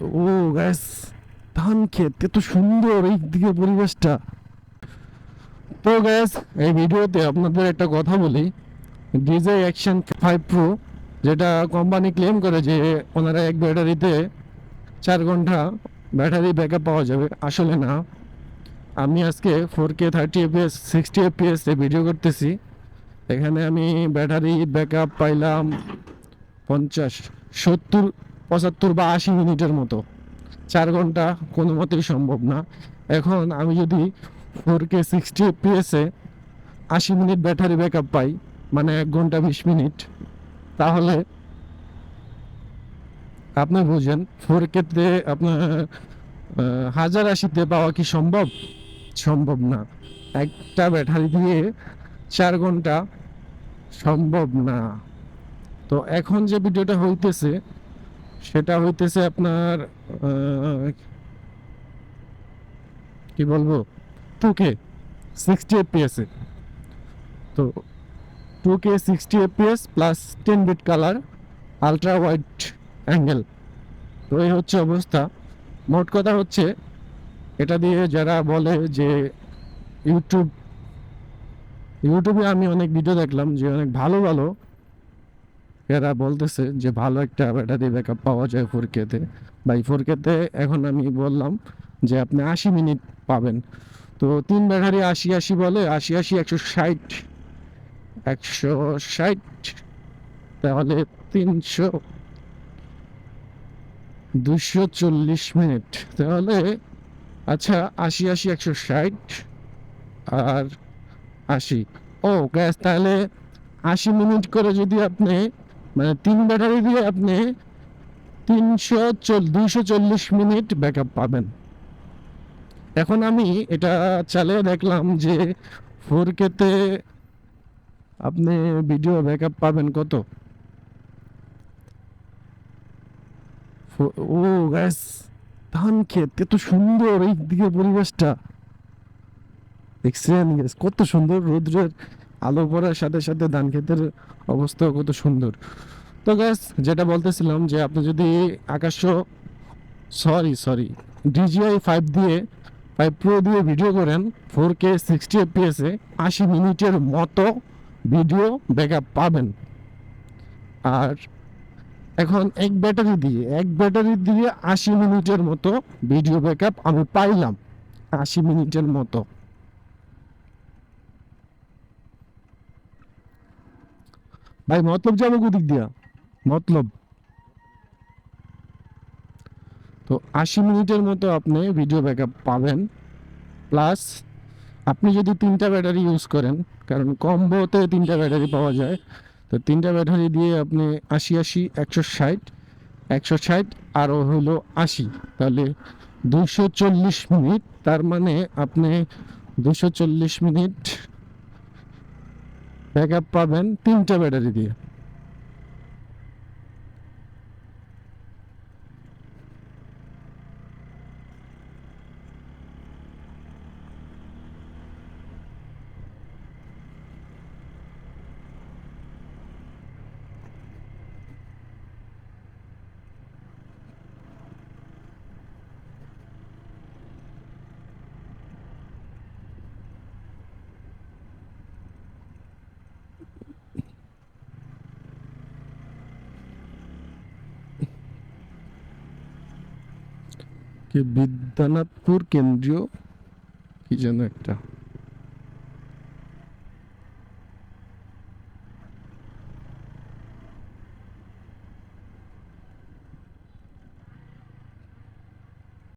ও gas ধান ক্ষেত, এত সুন্দর এই দিকে পরিবেশটা। তো গ্যাস এই ভিডিওতে আপনাদের একটা কথা বলি। ডিজে অ্যাকশন ফাইভ প্রো যেটা কোম্পানি ক্লেম করে যে ওনারা এক ব্যাটারিতে চার ঘণ্টা ব্যাটারি ব্যাকআপ পাওয়া যাবে, আসলে না। আমি আজকে four K thirty FPS sixty FPS এ ভিডিও করতেছি। এখানে আমি ব্যাটারি ব্যাকআপ পাইলাম পঞ্চাশ, সত্তর পঁচাত্তর বা আশি মিনিটের মতো। চার ঘণ্টা কোনো মতেই সম্ভব না। এখন আমি যদি ফোর কে সিক্সটি এপিএসে আশি মিনিট ব্যাটারি ব্যাকআপ পাই মানে এক ঘণ্টা বিশ মিনিট, তাহলে আপনি বুঝেন ফোর কেতে আপনার হাজার আশিতে পাওয়া কি সম্ভব? সম্ভব না। একটা ব্যাটারি দিয়ে চার ঘণ্টা সম্ভব না। তো এখন যে ভিডিওটা হইতেছে সেটা হইতেছে আপনার কি বলব? টু কে সিক্সটি এ। তো two K sixty FPS plus ten bit colour ultra wide angle তো এই হচ্ছে অবস্থা। মোট কথা হচ্ছে, এটা দিয়ে যারা বলে যে ইউটিউব ইউটিউবে আমি অনেক ভিডিও দেখলাম যে অনেক ভালো ভালো এরা বলতেছে যে ভালো একটা ব্যাটারি ব্যাকআপ পাওয়া যায় ফোর কেতে বাই ফোর কেতে এখন আমি বললাম যে আপনি আশি মিনিট পাবেন। তো তিন ব্যাটারি আশি আশি বলে, আশি আশি একশো ষাট একশো ষাট, তাহলে তিনশো দুশো চল্লিশ মিনিট। তাহলে আচ্ছা আশি আশি একশো ষাট আর আশি। ও, গ্যাস, তাহলে আশি মিনিট করে যদি আপনি মানে তিন ব্যাটারি দিয়ে আপনি তিনশো চল, দুইশো চল্লিশ মিনিট ব্যাকআপ পাবেন। এখন আমি এটা চালিয়ে দেখলাম যে ফোর কেতে আপনি ভিডিও ব্যাকআপ পাবেন কত? ও গ্যাস ধান ক্ষেত এত সুন্দর এই দিকে পরিবেশটা। দেখছেন কত সুন্দর রৌদ্রের আলো পড়ার সাথে সাথে ধান ক্ষেতের অবস্থা কত সুন্দর। তো গ্যাস যেটা বলতেছিলাম যে আপনি যদি Akash sorry sorry DJI five দিয়ে ফাইভ প্রো দিয়ে ভিডিও করেন ফোর কে সিক্সটি এফপিএসে আশি মিনিটের মতো ভিডিও ব্যাকআপ পাবেন। আর এখন এক ব্যাটারি দিয়ে, এক ব্যাটারি দিয়ে আশি মিনিটের মতো ভিডিও ব্যাকআপ আমি পাইলাম, আশি মিনিটের মতো। ভাই, মতলব যাব কোদিক দিয়া। মতলব। তো আশি মিনিটের মতো আপনি ভিডিও ব্যাকআপ পাবেন। প্লাস আপনি যদি তিনটা ব্যাটারি ইউজ করেন, কারণ কম্বোতে তিনটা ব্যাটারি পাওয়া যায়, তো তিনটা ব্যাটারি দিয়ে আপনি আশি আশি, একশো ষাট একশো ষাট আরও হলো আশি। তাহলে দুশো চল্লিশ মিনিট, তার মানে আপনি দুশো চল্লিশ মিনিট ব্যাকআপ পাবেন তিনটা ব্যাটারি দিয়ে। বিদ্যানাথপুর কেন্দ্রীয় কি যেন একটা